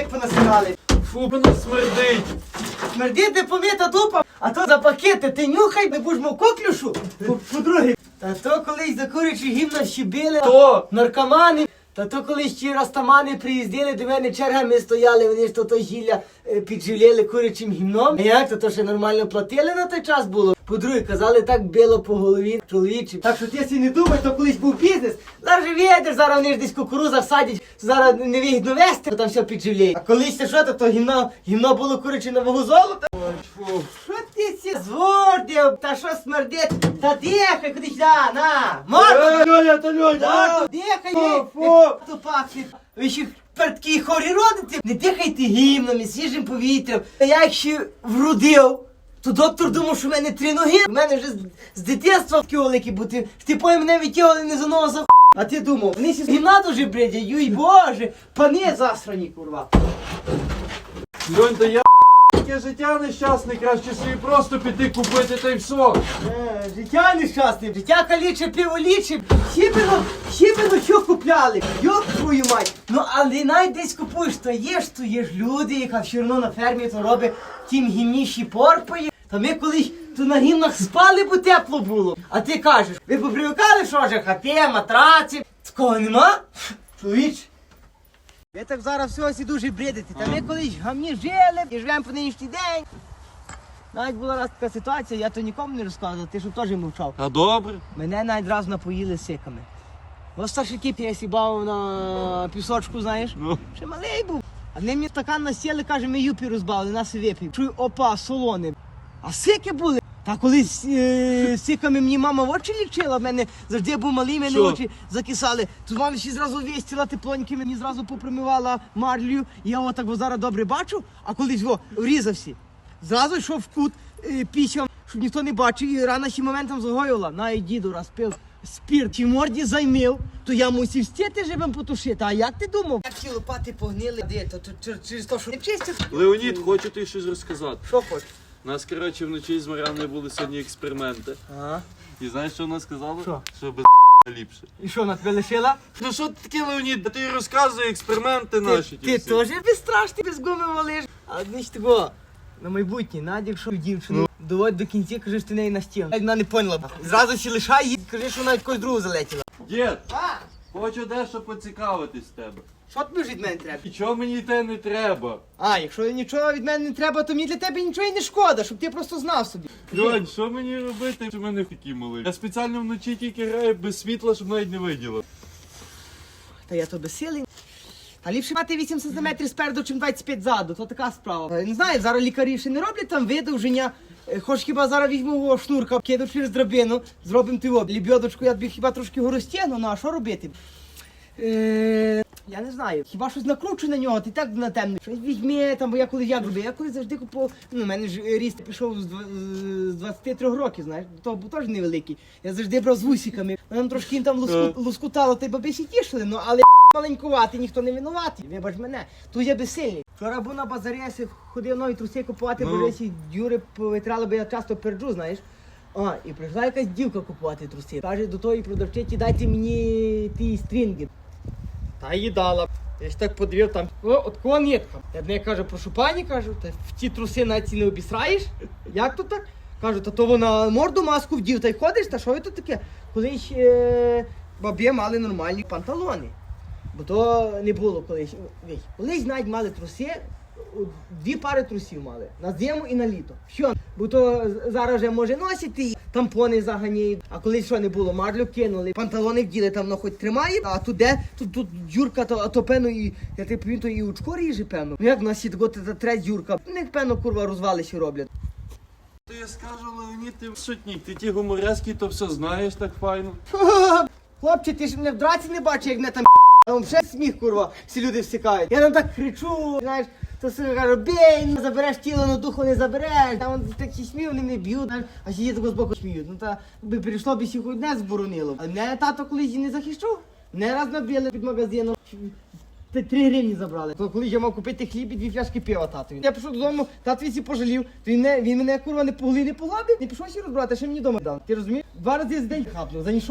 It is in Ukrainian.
як понасирали. Фу, воно смердить. Смердіти поміта дупа, а то за пакети ти нюхай, не будеш мов коклюшу. По- По-друге, та то колись за курячі гімна щебили, Хто? наркомани. Та то колись ті растамани приїздили до мене чергами стояли, вони ж то то гілля е, підживляли курячим гімном. А як то, то ще нормально платили на той час було. По-друге, казали, так било по голові чоловічі. Так що ти не думай, то колись був бізнес. Зараз же зараз вони ж десь кукуруза садять, зараз невигідно вести, то там все підживляє. А колись це що, то, то гімно, гімно було куряче на вагу золота. Що ти сі звордив? Та що смердить? Та дихай, куди сюди, на! Морду! Льоня, то Льоня. Дихай! Фу, не- не. Ви ще передкі хорі родите? Не дихайте гімном і свіжим повітрям. А я як ще вродив, то доктор думав, що в мене три ноги. У мене вже з, з дитинства такі великі бути. Ти пої мене витягували не за носа. А ти думав, вони всі з гімна дуже бредять, юй боже, пани засрані, курва. Льонь, та я таке життя нещасне, краще собі просто піти купити та й все. Е, Життя нещасне, життя каліче, пиво ліче. Хібино, хібино що купляли? Йоп твою мать. Ну але навіть десь купуєш, то є ж, то є ж люди, яка все одно на фермі то робить тім гімніші порпає. Та ми колись то на гімнах спали, бо тепло було. А ти кажеш, ви попривикали, що ж, хати, матраці? Такого нема? Чоловіч. Ви так зараз все всі дуже бредите. Та ми колись гамні жили і живемо по нинішній день. Навіть була раз така ситуація, я то нікому не розказував, ти щоб теж мовчав. А добре? Мене навіть раз напоїли сиками. Ось старший кіп я сібав на пісочку, знаєш. Ну. Ще малий був. А вони мені стакан насіли, каже, ми юпі розбавили, нас і випів. Чую, опа, солоне. А сики були. Та колись е, сиками мені мама в очі лічила, в мене завжди був малий, мене Що? очі закисали. Тут мама ще зразу вістила теплоньки, мені зразу попримивала марлею. Я отак бо зараз добре бачу, а колись во, врізався. Зразу йшов в кут е, пісям, щоб ніхто не бачив, і рана ще моментом загоювала. Навіть діду раз пив спірт, чи морді займив, то я мусив стіти живим потушити. А як ти думав? Як ті лопати погнили, де то, то, то через те, що не чистять. Леонід, хочу тобі щось розказати. Що хочеш? У нас, коротше, вночі з Маряною були сьогодні експерименти. Ага. І знаєш, що вона сказала? Що? Що без ліпше. І що, на тебе лишила? Ну що ти таке, Леонід? Ти розказуй експерименти наші. Ти, ті ти всі. теж безстрашний, без гуми валиш. А значить того, на майбутнє, Надя, якщо дівчину доводь до кінця, кажи, що ти неї на настіг. Вона не поняла. Зразу ще лишай її, кажи, що вона від когось другого залетіла. Дід, А, хочу дещо поцікавитись з тебе. Що тобі ж від мене треба? Нічого мені те не треба. А, якщо нічого від мене не треба, то мені для тебе нічого і не шкода, щоб ти просто знав собі. Льонь, що мені робити, що мене такі малий? Я спеціально вночі тільки граю без світла, щоб навіть не виділо. Та я то безсилий. Та ліпше мати 8 см спереду, чим 25 ззаду, то така справа. Е, Не знаю, зараз лікарі ще не роблять там видовження. Е, Хоч хіба зараз візьму шнурка, киду через драбину, зробимо ти. Лібьодочку я тобі хіба трошки горостягну, ну а що робити? Е, я не знаю, хіба щось накручу на нього, ти так на темно. Щось візьме там, бо я колись як робив. Я колись завжди купував. Ну, у мене ж е, ріст пішов з, дв- з 23 років, знаєш, того був теж невеликий. Я завжди брав з вусиками. Нам трошки там луску, лускутало, та й бабисі тішили, ну але маленькувати, ніхто не винуватий. Вибач мене, тут я безсильний. Вчора був на базарі, я ходив нові труси купувати, бо Ну. вже всі дюри повитрали, бо я часто перджу, знаєш. А, і прийшла якась дівка купувати труси. Каже до тої продавчиці, дайте мені ті стрінги. Та її дала. Я ж так подивив там, о, от кого нитка. Я до неї кажу, прошу пані, кажу, та в ті труси на ці не обісраєш? Як то так? Кажу, та то вона морду маску вдів, та й ходиш, та що це таке? Колись е, бабі мали нормальні панталони. Бо то не було колись. Колись навіть мали труси, дві пари трусів мали. На зиму і на літо. Що? Бо то зараз вже може носити, тампони заганяють. А колись що не було, марлю кинули, панталони вділи, там ну, хоч тримає, а тут де, тут, тут дюрка, то, а то певно і, я так повім, то і очко ріже, певно. Ну як в нас є тако, та тре дюрка. У них, певно, курва, розвалищі роблять. То я скажу, Леонід, ти шутник, ти ті гуморески, то все знаєш так файно. Хлопче, ти ж мене в драці не бачиш, як мене там там ще сміх, курва, всі люди всікають. Я там так кричу, знаєш, то все кажу, бей, не забереш тіло, но духу не забереш. Там он такі смію, вони не б'ють, а ще тако з боку сміють. Ну та би прийшло б всіх одне зборонило. А мене тато колись і не захищав. Не раз набили під магазином. Ти три гривні забрали. То коли я мав купити хліб і дві фляшки пива татові. Я пішов додому, татові сі пожалів. То він, не, він мене курва не поглив, не погладив, не пішов ще розбирати, ще мені вдома дав. Ти розумієш? Два рази за день хапнув, за нічого.